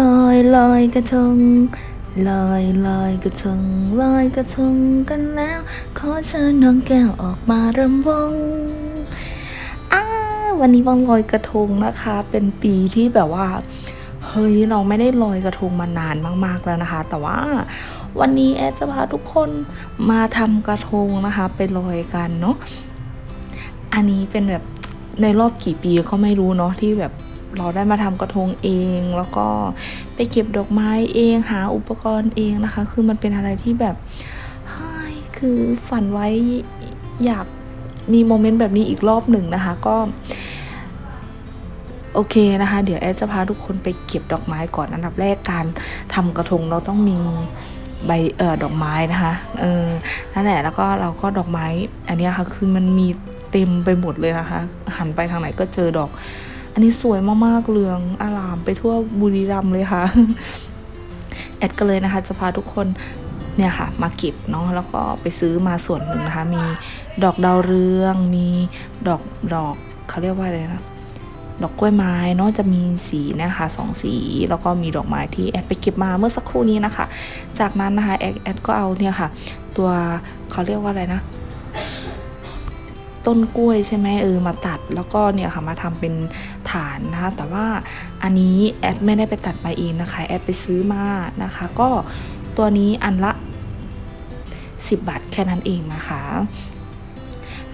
ลอยลอยกระทงลอยลอยกระทงลอยกระทงกันแล้ว ขอเชิญน้องแก้วออกมารำวงอ้าวันนี้วันลอยกระทงนะคะ เป็นปีที่แบบว่าเฮ้ยเราไม่ได้ลอยกระทงมานานมากๆแล้วนะคะ แต่ว่าวันนี้แอดจะพาทุกคนมาทำกระทงนะคะ ไปลอยกันเนาะอันนี้เป็นแบบในรอบกี่ปีก็ไม่รู้เนาะที่แบบ เราได้มาทำกระทงเองแล้วก็ไปเก็บดอกไม้เองหาอุปกรณ์เองนะคะ คือมันเป็นอะไรที่แบบเฮ้ยคือฝันไว้อยากมีโมเมนต์แบบนี้อีกรอบหนึ่งนะคะ ก็ โอเคนะคะ เดี๋ยวแอดจะพาทุกคนไปเก็บดอกไม้ก่อนอันดับแรกการทำกระทงเราต้องมีใบเอ่อดอกไม้นะคะเออนั่นแหละแล้วก็เราก็ดอกไม้ อันนี้ค่ะคือมันมีเต็มไปหมดเลยนะคะ หันไปทางไหนก็เจอดอก อันนี้สวยมากๆเหลืองอลามไปทั่วบุรีรัมเลยค่ะ แอดก็เลยนะคะ จะพาทุกคนเนี่ยค่ะมาเก็บเนาะแล้วก็ไปซื้อมาส่วนหนึ่งนะคะ มีดอกดาวเรือง มีดอกดอกเขาเรียกว่าอะไรนะดอกกล้วยไม้เนาะจะมีสีนะคะสองสี แล้วก็มีดอกไม้ที่แอดไปเก็บมาเมื่อสักครู่นี้นะคะ จากนั้นนะคะแอดแอดก็เอาเนี่ยค่ะ ตัวเขาเรียกว่าอะไรนะ ต้นกล้วยใช่ไหมเออมาตัดแล้วก็เนี่ยค่ะมาทำเป็น ฐานนะคะแต่ว่าอันนี้แอดไม่ได้ไปตัดมาเองนะคะแอดไปซื้อมานะคะ ก็ตัวนี้อันละ 10 บาทแค่นั้นเองนะคะ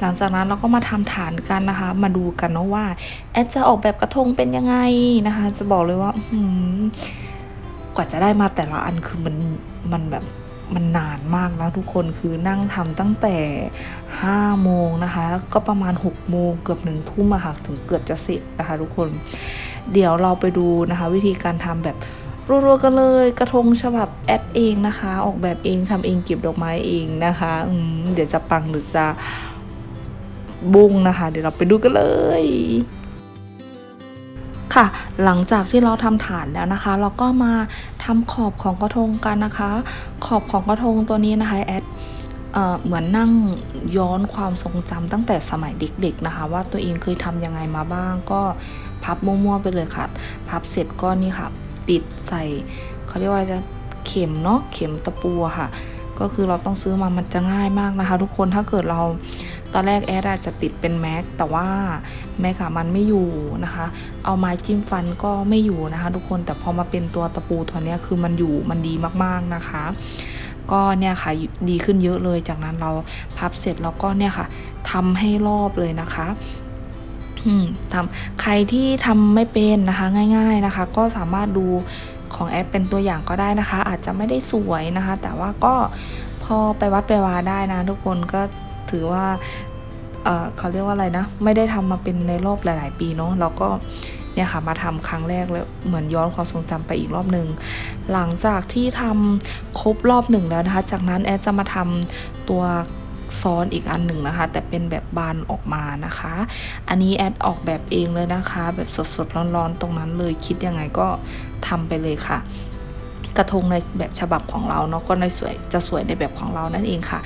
หลังจากนั้นเราก็มาทำฐานกันนะคะ มาดูกันเนาะว่าแอดจะออกแบบกระทงเป็นยังไงนะคะ จะบอกเลยว่าอื้อหือกว่าจะได้มาแต่ละอันคือมันมันแบบ มันนานมากนะทุกคนคือนั่งทำตั้งแต่5โมงนะคะ ก็ประมาณ6โมงเกือบหนึ่งทุ่มอะค่ะถึงเกือบจะเสร็จนะคะทุกคน เดี๋ยวเราไปดูนะคะ วิธีการทำแบบรัวๆกันเลยกระทงฉบับแอดเองนะคะ ออกแบบเองทำเองเก็บดอกไม้เองนะคะเดี๋ยวจะปังหรือจะบุ้งนะคะ เดี๋ยวเราไปดูกันเลย ค่ะ หลังจากที่เราทำฐานแล้วนะคะ เราก็มาทำขอบของกระทงกันนะคะ ขอบของกระทงตัวนี้นะคะแอดเอเหมือนนั่งย้อนความทรงจำตั้งแต่สมัยเด็กๆนะคะ ว่าตัวเองเคยทำยังไงมาบ้างก็พับมั่วๆไปเลยค่ะ พับเสร็จก็นี่ค่ะ ติดใส่เขาเรียกว่าจะเข็มเนาะเข็มตะปูค่ะ ก็คือเราต้องซื้อมามันจะง่ายมากนะคะ ทุกคนถ้าเกิดเรา ตอนแรกแอดอาจจะติดเป็นแม็กแต่ว่าแม็กอะมันไม่อยู่นะคะ เอาไม้จิ้มฟันก็ไม่อยู่นะคะ ทุกคนแต่พอมาเป็นตัวตะปูตัวเนี้ยคือมันอยู่มันดีมากๆนะคะก็เนี่ยค่ะดีขึ้นเยอะเลย จากนั้นเราพับเสร็จแล้วก็เนี่ยค่ะทำให้รอบเลยนะคะทำใครที่ทำไม่เป็นนะคะ ง่าย ๆนะคะ ก็สามารถดูของแอดเป็นตัวอย่างก็ได้นะคะ อาจจะไม่ได้สวยนะคะ แต่ว่าก็พอไปวัดไปวาได้นะทุกคนก็ ถือว่าเเขาเรียกว่าอะไรนะ ไม่ได้ทำมาเป็นในรอบหลาย ๆ ปีเนาะเราก็เนี่ยค่ะมาทำครั้งแรกแล้วเหมือนย้อนความทรงจำไปอีกรอบหนึ่งหลังจากที่ทำครบรอบหนึ่งแล้วนะคะ จากนั้นแอดจะมาทำตัวซ้อนอีกอันหนึ่งนะคะ แต่เป็นแบบบานออกมานะคะ อันนี้แอดออกแบบเองเลยนะคะ แบบสดๆร้อนๆตรงนั้นเลยคิดยังไงก็ทำไปเลยค่ะ กระทงในแบบฉบับของเราเนาะก็ในสวยจะสวยในแบบของเรานั่นเองค่ะ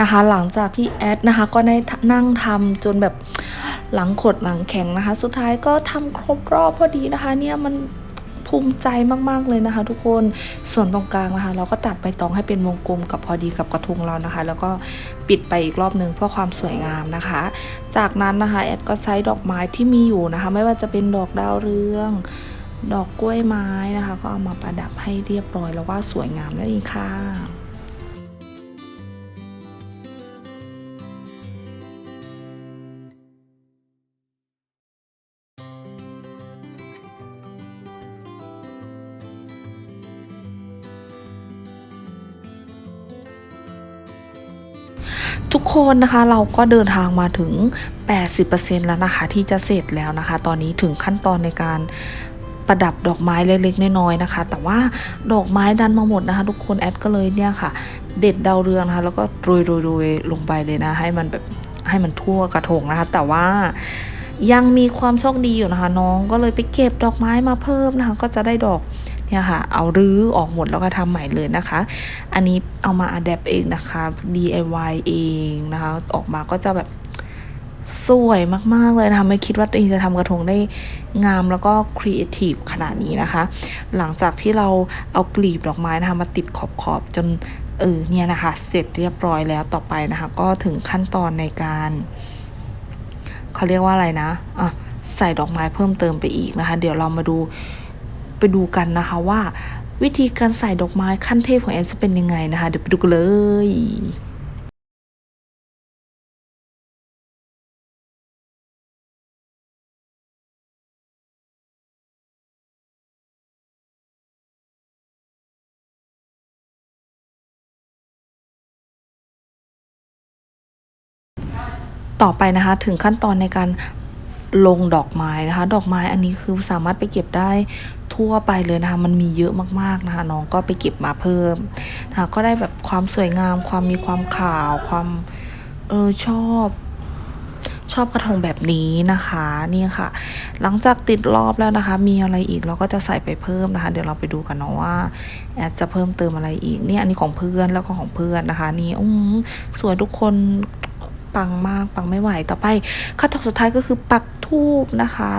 นะคะ หลังจากที่แอดนะคะก็ได้นั่งทำจนแบบหลังขดหลังแข็งนะคะ สุดท้ายก็ทำครบรอบพอดีนะคะเนี่ยมันภูมิใจมากๆเลยนะคะ ทุกคนส่วนตรงกลางนะคะ เราก็ตัดใบตองให้เป็นวงกลมกับพอดีกับกระทงเรานะคะ แล้วก็ปิดไปอีกรอบหนึ่งเพื่อความสวยงามนะคะ จากนั้นนะคะแอดก็ใช้ดอกไม้ที่มีอยู่นะคะ ไม่ว่าจะเป็นดอกดาวเรืองดอกกล้วยไม้นะคะ ก็เอามาประดับให้เรียบร้อยแล้วว่าสวยงามนั่นเองค่ะ ทุกคนนะคะเราก็เดินทางมาถึง 80%แล้วนะคะ ที่จะเสร็จแล้วนะคะ ตอนนี้ถึงขั้นตอนในการประดับดอกไม้เล็กๆน้อยๆนะคะ แต่ว่าดอกไม้ดันมาหมดนะคะ ทุกคนแอดก็เลยเนี่ยค่ะ เด็ดดาวเรืองนะคะ แล้วก็โรยๆๆลงไปเลยนะ ให้มันแบบให้มันทั่วกระทงนะคะ แต่ว่ายังมีความโชคดีอยู่นะคะ น้องก็เลยไปเก็บดอกไม้มาเพิ่มนะคะ ก็จะได้ดอก เนี่ยค่ะ เอารื้อออกหมดแล้วก็ทำใหม่เลยนะคะ อันนี้เอามาอัดแอปเองนะคะ DIY เองนะคะ ออกมาก็จะแบบสวยมาก ๆ เลยนะคะ ไม่คิดว่าตัวเองจะทำกระทงได้งามแล้วก็ครีเอทีฟขนาดนี้นะคะ หลังจากที่เราเอากลีบดอกไม้นะคะ มาติดขอบๆ จนเออเนี่ยนะคะ เสร็จเรียบร้อยแล้วต่อไปนะคะ ก็ถึงขั้นตอนในการเขาเรียกว่าอะไรนะอะใส่ดอกไม้เพิ่มเติมไปอีกนะคะ เดี๋ยวเรามาดู ไปดูกันนะคะว่าวิธีการใส่ดอกไม้ขั้นเทพของแอนจะเป็นยังไงนะคะ เดี๋ยวไปดูกันเลยต่อไปนะคะถึงขั้นตอนในการ ลงดอกไม้นะคะ ดอกไม้อันนี้คือสามารถไปเก็บได้ทั่วไปเลยนะคะ มันมีเยอะมากๆนะคะ น้องก็ไปเก็บมาเพิ่มนะคะก็ได้แบบความสวยงาม ความมีความขาว ความเออชอบชอบกระทงแบบนี้นะคะนี่ค่ะ หลังจากติดรอบแล้วนะคะ มีอะไรอีกเราก็จะใส่ไปเพิ่มนะคะ เดี๋ยวเราไปดูกันเนาะว่าแอดจะเพิ่มเติมอะไรอีกเนี่ยอันนี้ของเพื่อนแล้วก็ของเพื่อนนะคะ นี่อืมสวยทุกคน ปังมากปังไม่ไหวต่อไปขั้นตอนสุดท้ายก็คือปักทูบนะคะ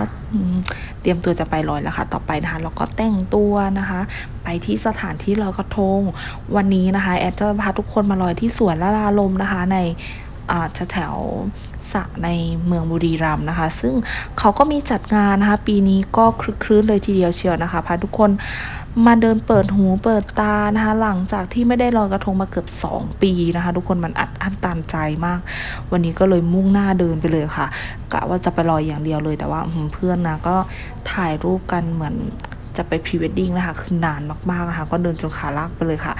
เตรียมตัวจะไปลอยแล้วค่ะ ต่อไปนะคะเราก็แต่งตัวนะคะ ไปที่สถานที่ลอยกระทง วันนี้นะคะ แอดจะพาทุกคนมาลอยที่สวนละลาลมนะคะใน แถวสะในเมืองบุรีรัมย์นะคะ ซึ่งเขาก็มีจัดงานนะคะ ปีนี้ก็คลึกครื้นเลยทีเดียวเชียวนะคะพาทุกคนมาเดินเปิดหูเปิดตานะคะ หลังจากที่ไม่ได้ลอยกระทงมาเกือบ 2 ปีนะคะ ทุกคนมันอัดอั้นตันใจมาก วันนี้ก็เลยมุ่งหน้าเดินไปเลยค่ะกะว่าจะไปลอยอย่างเดียวเลยแต่ว่าเพื่อนนะก็ถ่ายรูปกันเหมือนจะไปพรีเวดดิ้งนะคะ คือนานมากๆนะคะ ก็เดินจนขาลากไปเลยค่ะ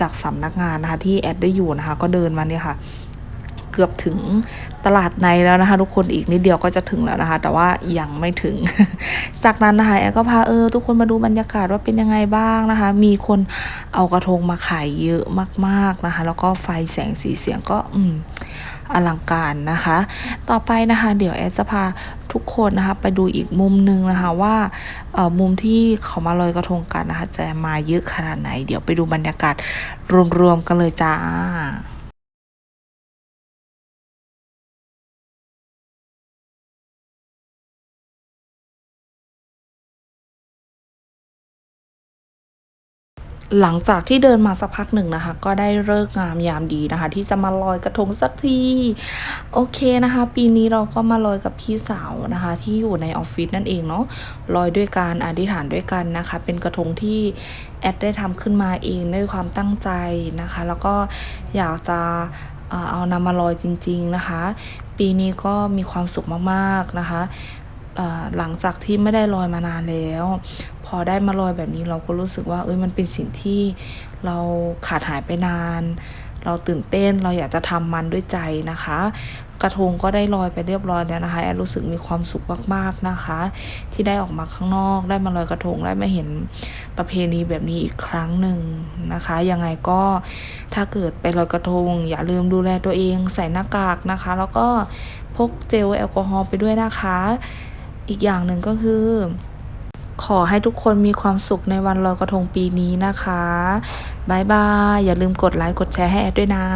จากสำนักงานนะคะที่แอดได้อยู่นะคะ ก็เดินมาเนี่ยค่ะ เกือบถึงตลาดในแล้วนะคะ ทุกคนอีกนิดเดียวก็จะถึงแล้วนะคะ แต่ว่ายังไม่ถึง จากนั้นนะคะแอดก็พาเออทุกคนมาดูบรรยากาศว่าเป็นยังไงบ้างนะคะ มีคนเอากระทงมาขายเยอะมากๆนะคะ แล้วก็ไฟแสงสีเสียงก็อืมอลังการนะคะ ต่อไปนะคะ เดี๋ยวแอดจะพาทุกคนนะคะ ไปดูอีกมุมหนึงนะคะว่ามุมที่เขามาลอยกระทงกันนะคะ จะมาเยอะขนาดไหน เดี๋ยวไปดูบรรยากาศรวมๆกันเลยจ้า หลังจากที่เดินมาสักพักหนึ่งนะคะ ก็ได้เลิกงามยามดีนะคะ ที่จะมาลอยกระทงสักที โอเคนะคะ ปีนี้เราก็มาลอยกับพี่สาวนะคะ ที่อยู่ในออฟฟิศนั่นเองเนาะลอยด้วยการอธิษฐานด้วยกันนะคะ เป็นกระทงที่แอดได้ทำขึ้นมาเองด้วยความตั้งใจนะคะ แล้วก็อยากจะเอานำมาลอยจริง ๆนะคะ ปีนี้ก็มีความสุขมากๆนะคะหลังจากที่ไม่ได้ลอยมานานแล้ว อได้มาลอยแบบนี้เราก็รู้สึกว่าเอ้ยมันเป็นสิ่งที่เราขาดหายไปนาน เราตื่นเต้นเราอยากจะทำมันด้วยใจนะคะ กระทงก็ได้ลอยไปเรียบร้อยแล้วนะคะแอนรู้สึกมีความสุขมากๆนะคะ ที่ได้ออกมาข้างนอก ได้มาลอยกระทงได้มาเห็นประเพณีแบบนี้อีกครั้งหนึ่งนะคะยังไงก็ถ้าเกิดไปลอยกระทง อย่าลืมดูแลตัวเองใส่หน้ากากนะคะ แล้วก็พกเจลแอลกอฮอล์ไปด้วยนะคะ อีกอย่างหนึ่งก็คือ ขอให้ทุกคนมีความสุขในวันลอยกระทงปีนี้นะคะบายบาย อย่าลืมกดไลค์กดแชร์ให้แอดด้วยนะ